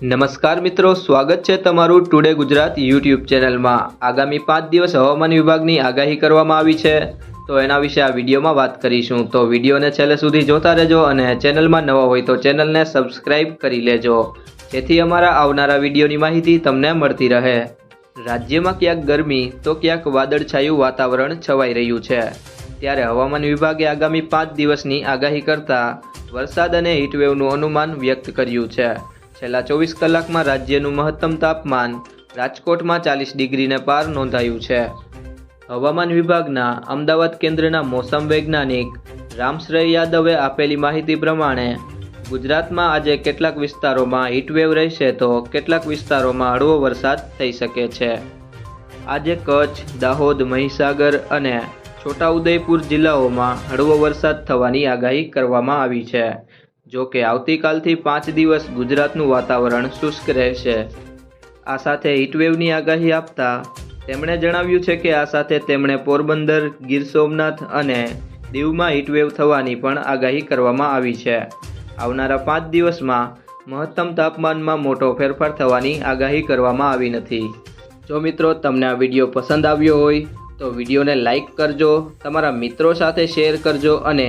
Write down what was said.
નમસ્કાર મિત્રો, સ્વાગત છે તમારું ટુડે ગુજરાત યુટ્યુબ ચેનલમાં. આગામી પાંચ દિવસ હવામાન વિભાગની આગાહી કરવામાં આવી છે. તો એના વિશે આ વિડીયોમાં વાત કરીશું. તો વિડીયોને છેલ્લે સુધી જોતા રહેજો અને ચેનલમાં નવા હોય તો ચેનલને સબસ્ક્રાઈબ કરી લેજો. જેથી અમારા આવનારા વિડીયોની માહિતી તમને મળતી રહે. રાજ્યમાં ક્યાંક ગરમી, તો ક્યાંક વાદળછાયું વાતાવરણ છવાઈ રહ્યું છે. ત્યારે હવામાન વિભાગે આગામી પાંચ દિવસની આગાહી કરતા વરસાદ અને હીટવેવનું અનુમાન વ્યક્ત કર્યું છે. છેલ્લા ચોવીસ કલાકમાં રાજ્યનું મહત્તમ તાપમાન રાજકોટમાં ચાલીસ ડિગ્રીને પાર નોંધાયું છે. હવામાન વિભાગના અમદાવાદ કેન્દ્રના મોસમ વૈજ્ઞાનિક રામશ્રેય યાદવે આપેલી માહિતી પ્રમાણે, ગુજરાતમાં આજે કેટલાક વિસ્તારોમાં હીટવેવ રહેશે તો કેટલાક વિસ્તારોમાં હળવો વરસાદ થઈ શકે છે. આજે કચ્છ, દાહોદ, મહીસાગર અને છોટાઉદેપુર જિલ્લાઓમાં હળવો વરસાદ થવાની આગાહી કરવામાં આવી છે. જો કે આવતીકાલથી પાંચ દિવસ ગુજરાતનું વાતાવરણ શુષ્ક રહેશે. આ સાથે હીટવેવની આગાહી આપતા તેમણે જણાવ્યું છે કે આ સાથે તેમણે પોરબંદર, ગીર સોમનાથ અને દીવમાં હીટવેવ થવાની પણ આગાહી કરવામાં આવી છે. આવનારા પાંચ દિવસમાં મહત્તમ તાપમાનમાં મોટો ફેરફાર થવાની આગાહી કરવામાં આવી નથી. જો મિત્રો તમને આ વીડિયો પસંદ આવ્યો હોય, તો વિડીયોને લાઈક કરજો, તમારા મિત્રો સાથે શેર કરજો અને